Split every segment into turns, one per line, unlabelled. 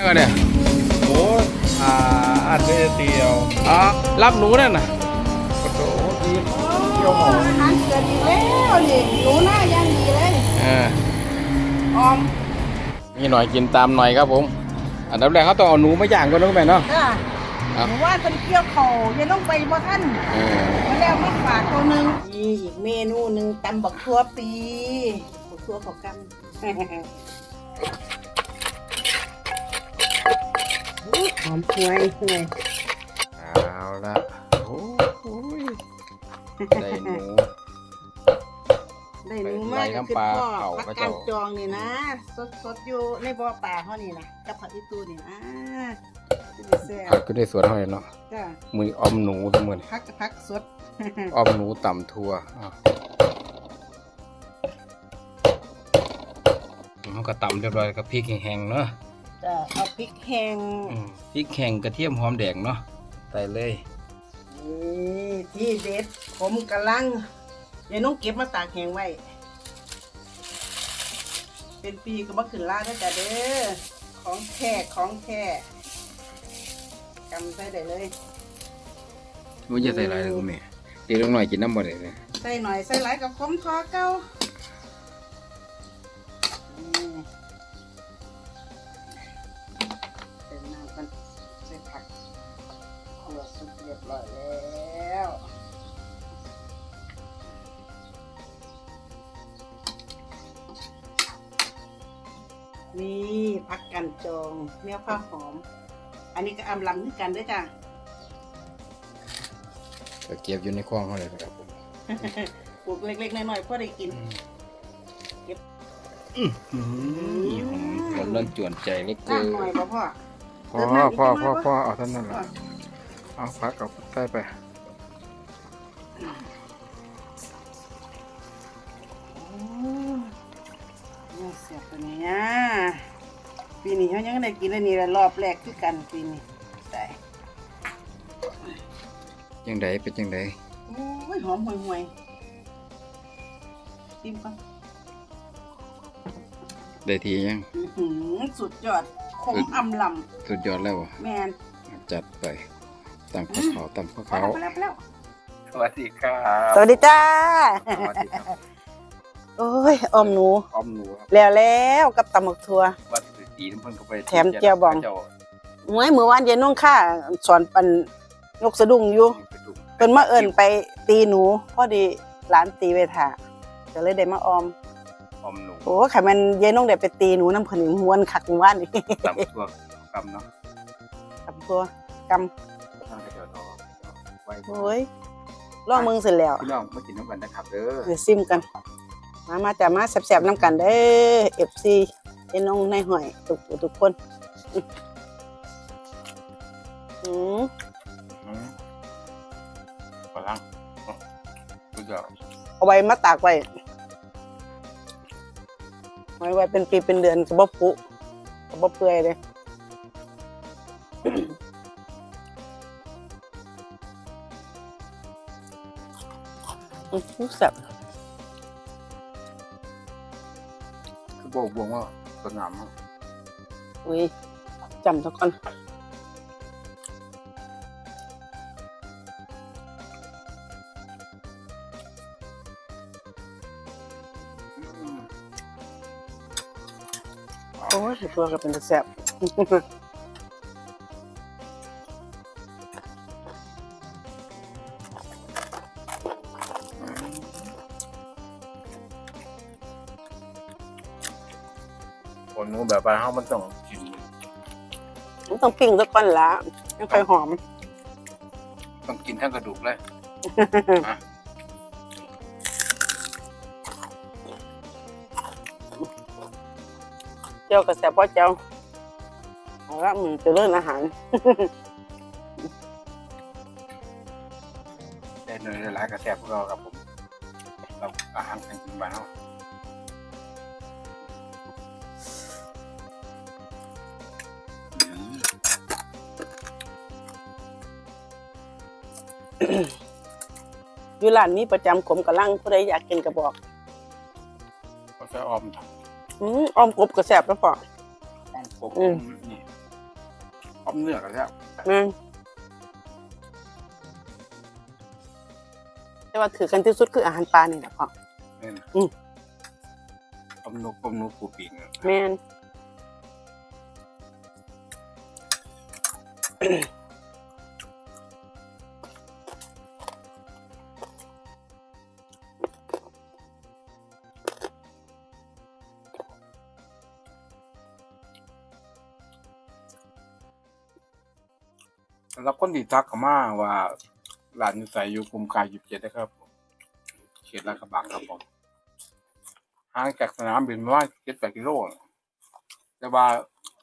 ยังไงเนี่ย
โอ้อ่าอัดได้เดียว
อ๋อรับหนูนั่นน่ะ
กระโดดที่เที่ยวหอม
อาหารเกิดอีกแล้วนี่หนูหน้าย่างดีเลย
เออ
ออม
มีหน่อยกินตามหน่อยครับผมอันดับแรกเขาต้องเอาหนูมาย่างก่อนนะคุณแม่เนาะ
จ้า
ครับ
หนูว่าเป็นเกี่ยวเขายังต้องไปบ่ท่าน
เออ
มาแล้วมาฝากตัวหนึ่งนี่อีกเมนูหนึ่งตำบักทั่วปีบักทั่วเขากัน อมห่วยห่วย
เอาละโอ้ยได้หนู
ได้หนูมาก
ไป
ก็
น้ำ
คือ
ปลา
พ่อ
เผา
ผัก
ก็
กา
เจ้า
ดจองนี่นะ สดสดๆอยู่ในบ่อป่าเขานี่นะกับผักอีตูนี่นะจะได้แซ่
ผัก
บ
ก็ได้สวนเท่าไหร่เนาะ
จ้า
มือออมหนูทั้งหมด
พักกับพักสด
ออมหนูต่ำทัวอะเขาก็ตำเรียบร้อยกับพริกแห้งๆเนาะ
จะเอาพริกแห้ง
อืมพริกแห้งกระเทียมหอมแดงเนาะใส่เลย
นี่ที่เด็ดผมกำลังเดี๋ยวน้องเก็บมาตากแห้งไว้ เป็นปีก็มาขึ้นลาได้แต่เด้อของแท้ของแท้กำใส่ได้เลย
ว่าจะใส่อะไรเลยคุณแม่เด็กน้อยกินน้ำบ่ได้เลย
ใส่หน่อยใส่หลายกับคมทอเก้า กกันจองเนื้อผ้าหอม อันนี้ก็อำลำด้วยกันด้วยจ้ะ
ก็เก็บอยู่ในคลองเขาเลยนะครับผม
ปลูกเล็กๆน้อยๆพอได้กิน
นี่หอมหอมร้อนจวนใจเหล็กเกิน
น้ำหน่อยพ่อพ่อ
พ่อพ่อพ่อพ่อเอาเท่านั้นแหละเอาพักเอาใส่ไป
โอ้ยเสียบตัวนี้อะ ปีนี้เขายังได้กินอันนี้ละรอบแรกคือกันปีนี้ได้
ยังไดเป็นยังได
โอ้ยหอมห่วยๆชิมก่อน
ได้ทียัง
อื้อหือสุดยอดขมอำล
สุดยอดแล้ววะำ
แมน
จัดไปตำข้าวขาวตำข้าว
ไป
ขาว
แล้วไปแล้ว
สวัสดีครับ
สวัสดีจ้า
สวัสดีครับ
โอ้ยออมหนู
ออมหนูครับ
แล้วแล้วกับตำหมกทัว
วัด สุจีน้ำเพิ่นก็ไป
แถมเจียวบอง
เจ้า
เมื่อเมื่อวานเย็นน้องข้าสอนปันนกสะดุ้งอยู่
ไปดู
เป็นมาเอิญไปตีหนูพอดีร้านตีเวทาก็เลยได้มาออม
ออมหนู
โอ้ไขมันเย็นน้องได้ไปตีหนูน้ำผึ้งมวนขักมวนว่านนี่
ตำทั่วกำเนาะ
กับตัวก
ท่านก็จะรอไว้ำ
โอ้ยลองมึงเสร็จแล้ว
พี่น้องมากินน้ำกันนะครับเด้อ
เดี๋ยวซิมกัน มา มาจะมาแสบๆน้ำกันเด้อเอฟซี เย็นน้องในหอยทุกผู้ทุกคนอืม
อืมกำลังสุดยอด
เอาไว้มาตากไว้ไว้ไว้เป็นปีเป็นเดือนกระบอกปุกระบอกเปื่อยเลยอืมแซ่บ
คือบอกบวงว่า สง่ามาก
อุ้ยจำทุกคน
อืม
โอ้ยตัวก็เป็นตาแซ่บ
แบบบ้านเฮามันต้องกิน
มันต้องปิ้งทุกคนละยังค่อยหอม
ต้องกินทั้งกระดูกเลยอะ
เจ้าก็แซ่บพ่อเจ้าเอาละมึงจะเลิ่นอาหาร
ได้เนยหลายๆกระแสพวกเราครับผมเราอาหารการกินบ้านเฮา
อยู่ร้านนี้ประจำขมกระลังผู้ใดอยากกินกระบอก
ก็จะออม
อืมอ้อมกบก็แซ่บแล้วพอ
ออมกบ
อืม
นี่อมเนื้อกันแล้ว
แม่นแต่ว่าถือกันที่สุดคืออาหารปลานี่แหละพ่อ
นี่นะ
อืม
อมนกอมนกปูปิงอะ
แม่นำ
หรับคนที่ทักเข้ามาว่าร้านอยู่ใส่อยู่กลุ่มกายยิบเจ็ดนะครับผมเขตลาดกระบังครับผมห่างจากสนามบินประมาณเจ็ดแปดกิโลแต่ว่า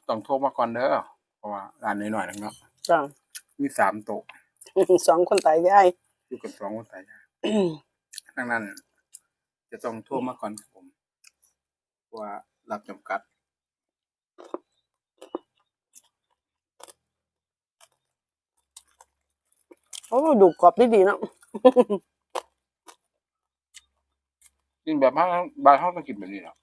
ต้องโทรมาก่อนเด้อเพราะว่าร้านน้อยๆนะครับ
จ้ะ
มีสามโต๊ะ
สองคนตายาย
อยู่กันสองคนตายายดังนั้น จะต้องโทรมาก่อนครับผมเพราะว่ารับจำกัด
โอ้ดูกรอบดีดีนะ
กินแบบบ้านบ้านเขาต้องกินแบบนี้เนาะ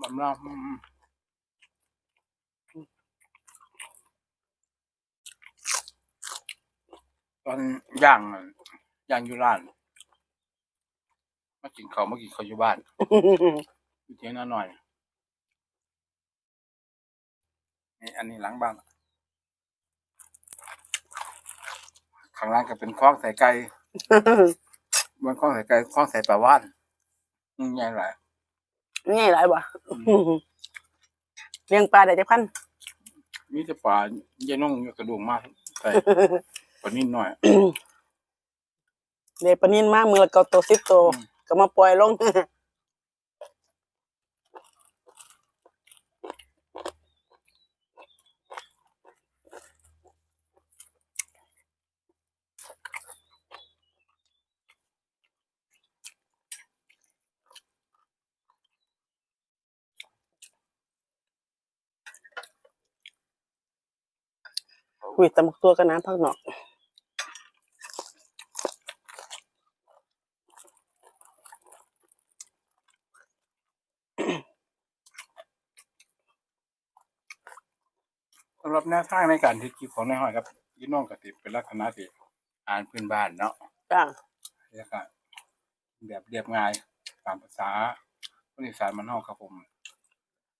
มันน่าอืม ตอนย่างอะย่างอยู่ร้านมากินเขาวมากินเขาวอยู่บ้านอยู่เที่ยงนาหน่อยนี่อันนี้หล้างบ้านข้างล่างก็เป็นคลองใส่ไก่บนคลองใส่ไก่คลองใส่ปลาว่านอืมใหญ่หลาย
ง่ายหลายบ่เลี้ยงปลาได้จักพัน
มีแต่ปลาเย็นน้องกระดูกมากใส่ ปลานิ่หน่อย
เดี๋ยวปลานินมามือละเก็ตัวสิบตัว
อืม
ก็มาปล่อยลงหุยตำบักตัวกันน้ำพักหนอก
สำหรับ แนวทางในการที่คลิปของนายห้อยครับยี่น้องกติเป็นลักษณะที่อ่านพื้นบ้านเนาะ
จ้า
แล้วก็แบบเรียบง่ายตามภาษาคนอีสานมันเฮาครับผม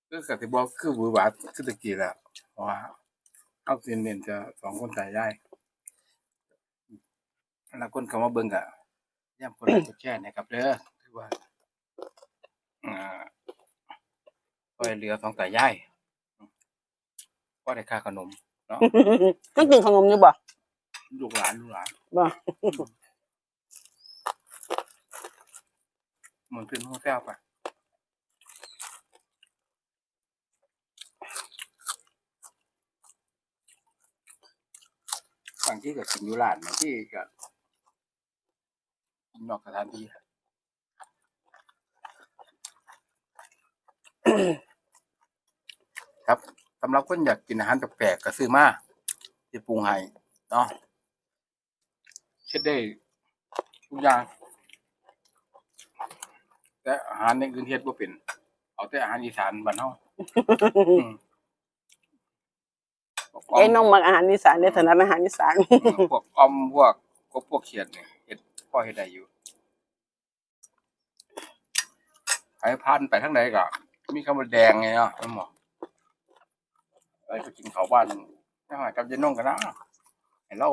คือกติบอกคือหวือหวาคือตะกี้แหละเพราะว่าเอาสินเน้นจะสองคนตายยายแล้วคนเข้ามาเบิ่งก็ย่ำคนละกดแชร์นะครับเด้อคือว่าอ่าปล่อยเรือสองตายาย ก็ได้ค่าขนมเนาะ
ต้องกินขนมอยู่บ่
ลูกหลานลูกหลาน
บ่
มันขึ้นหัวแก้วไปบางที่ก็กินอยู่ร้านบางที่ก็กินนอกสถานที่ครับสำ หรับคนอยากกินอาหารแปลกๆก็ซื้อมาที่ปรุงให้เนาะเช็ดได้ทุกอย่าง แต่อาหารในอื่นเฮ็ดบ่เป็น เอาแต่อาหารอีสานบ้านเฮาอืม
ไอ้น้องมักอาหารอีสานในฐานะอาหารอีสาน
พวกออมพวกกบพวกเขียดนี่เฮ็ดพอเฮ็ดได้อยู่ใครผ่านไปทางใดก็มีคำว่าแดงไงเนาะมันบอก เอ้ยไปกินข้าวบ้านถ้าหากับยายน้องกันนะให้เรา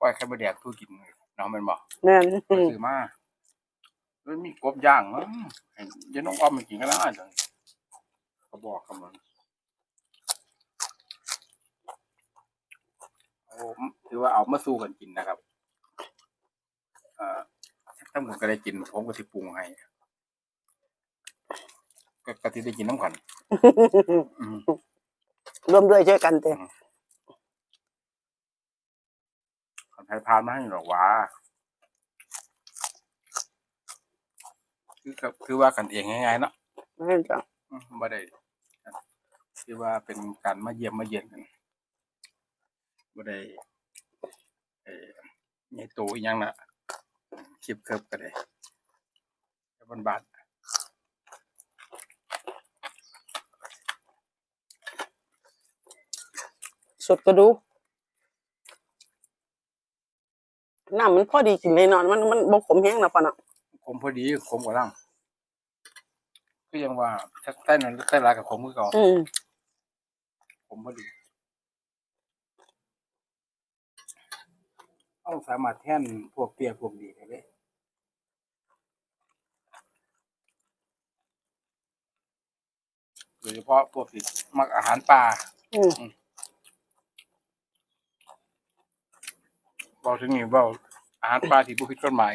ปล่อยไข่มดแดงทูกินเนาะแมันบอก
แม่น
ไปซื้อมาแล้วมีกบย่างมั้งให้ยายน้องอ้อมมากินกันนะจังเขาบอกกับมันเอาถือว่าเอามาสู้กันกินนะครับเอ่อถ้าผมก็ได้กินผมก็สิปรุงให้ก็ก็สิได้กินน้ำกันอืม
ร่วมด้วยช่วยกันเต้
คนไทยพานมาให้หรอกว่าคือกับคือว่ากันเองง่ายๆเนาะ
แม่นจ้ะ
อืมบ่ได้คือว่าเป็นการมาเยี่ยมมาเยียนกันบ่ได้เอ่อใหญ่โตอีหยังน่ะคลิปเคิบก็ได้แต่บนบาท
สดก็ดูน้ำมันพอดีกินเลยเนอนมันมันบกขมแห้งนะปะเนาะ
คมพอดีคมกว่าล่างก็ยังว่าถ้าใต้นั้นใต้ลายกับคมคือเก่า
อืม
คมพอดีเอาสามารถแท่นพวกเปียพวกดีได้เลยโดยเฉพาะพวกที่มักอาหารป่า
อืม
เบาถึงนี่เบาอาหารปลาที่ผู้ผิดกฎหมาย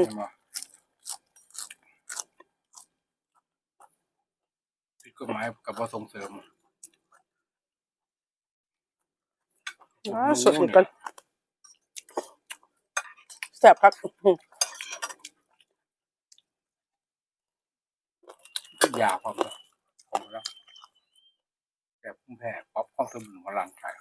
เห็นบ่ผิดกฎหมายกับบ่ส่งเสริม
อ่าสดๆกันแซ่บครับอืม
ทุกอยางความแล้วผมแล้วแบบภูมิแพ้ป๊อปความสมดุลของร่างกาย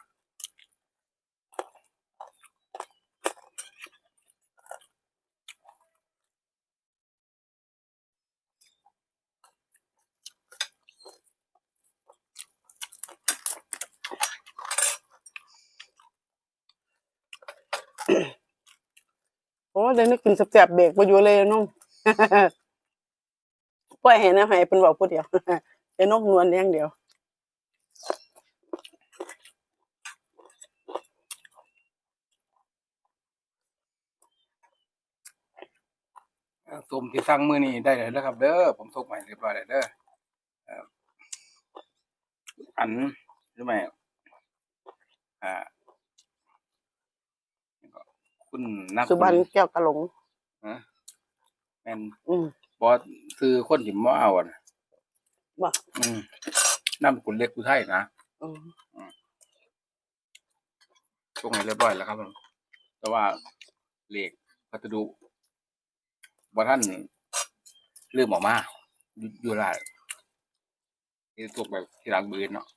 เดี๋ยวนี้กินแซ่บๆเบรกไปอยู่เลยน้องปล่อยให้นะให้เป็นบอกผู้เดียวเดี๋ยวนกนวลอย่างเดียว
ส้มที่สั่งมือนี้ได้เลยนะครับ เด้อผมส่งไปเรียบร้อยแล้วเด้อเอ่ออันหรือไม่อ่า คุณนัก
สุบันแก้วกะหลง
นะแม่น
อืม
บอสคือคนที่มาเอาอะนะ
ว่า
อืมน้ำกุนเล็กกูไทยนะ
อืม
ช่วงนี้เรียบร้อยแล้วครับผมแต่ว่าเหล็กพัสดุว่าท่านเริ่มออกมาอยู่อยู่ไรที่ตกแบบที่หลังบืนเนาะ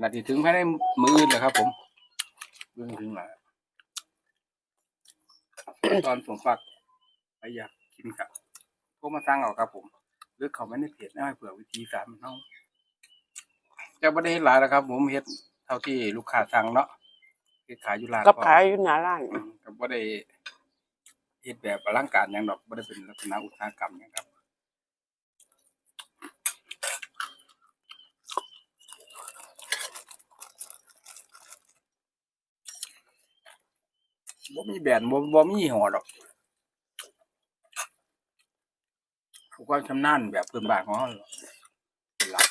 ขณะที่ถึงภายในมืออื่นเลยครับ ผมเรื่องถึงแล้วตอนผมฝากไปอยากกินกับพวกมาสร้างเอาครับผมหรือเขาไม่ได้เพจนะให้เผื่อวิธีสามเนาะจะไม่ได้เฮ็ดหลายแล้วครับ ผมเฮ็ดเท่าที่ลูกค้าสั่งเนาะเฮ็ดขายอยู่ร้าน
กับ
ก็
ขายอยู่หน้าร้าน
อืมก็บ่ได้เฮ็ดแบบอลังการหยังดอกบ่ได้เป็นลักษณะอุตสาหกรรมหยังครับ บ่มีแบรนด์บ่บ่มียี่ห้อดอกความชำนาญแบบพื้นบ้านของเราเป็นหลัก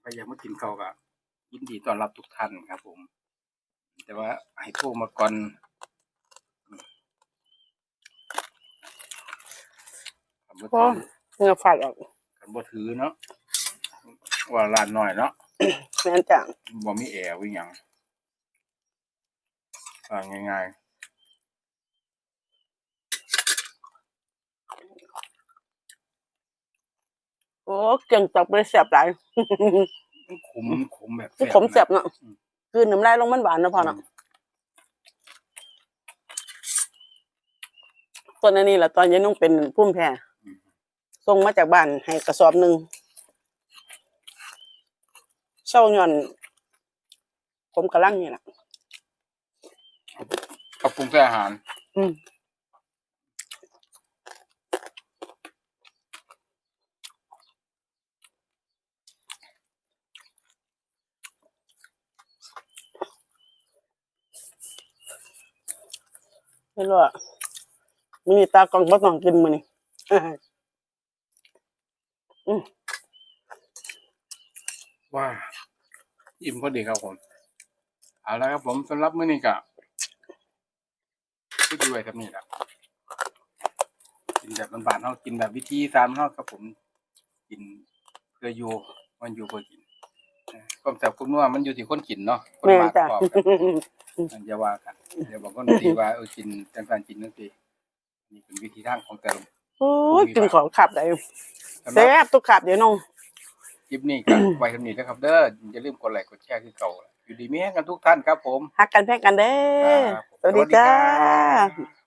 ใครอยากมากินข้าวก็ยินดีต้อนรับทุกท่านครับผม แต่ว่าให้โทรมาก่อนคันบ่
เพราะ
ถือ
เงือฝาดออก
คันบ่ถือเนาะ ว่าร้านน้อยเนาะ
แม่นจ้ะ
บ่มีแอร์วิหยังอ่าง่าย
โอ้เก่งจับเลยแซ่บหลาย
ๆมันขมขมแบบ
คือผมแซ่บ
นะ
เนาะคือน้ำลายลงมันหวานนะพอเนาะตอนนั้นนี่แหละตอนยังน้องเป็นพุ่มแพรส่งมาจากบ้านให้กระสอบหนึ่ง เช่าย่อน ผมกระลังนี่แหละ
กับปรุงแต่อาหาร
อืมไม่รู้อะมีตากล้องบ่ต้องกินมื้อนี้
ว่า อิ่มพอดีครับผม เอาละครับผมสำหรับมื้อนี้ก็พูดด้วยครับนี่ครับกินแบบบ้านๆเฮากินแบบวิธีสามเฮาครับผมกินเพื่ออยู่มันอยู่เพื่อกินเอ่อความแซ่บความนัวมันอยู่ที่คนกินเนาะคน
แม่น
มาก
จ้ะ
ชอบครับอันอย่าว่ากันเดี๋ยวบางคนตีว่าเออกินจังการกินจังซี่นี่เป็นวิธีทางของแต่ละ
โอ้ยกินของขับได้
สำห
แซ่
รับบ
ทุกขับเดี๋ยวน้อง
คลิปนี้ก็ไว้เท่านี้นะครับ เด้ออย่าลืมกดไลค์กดแชร์คือเก่าอยู่ดีมีแห้งกันทุกท่านครับผม
ฮักกันแพ้กันเด้อ
ครับ
สวัสดีจ้า
สวัสดีครับ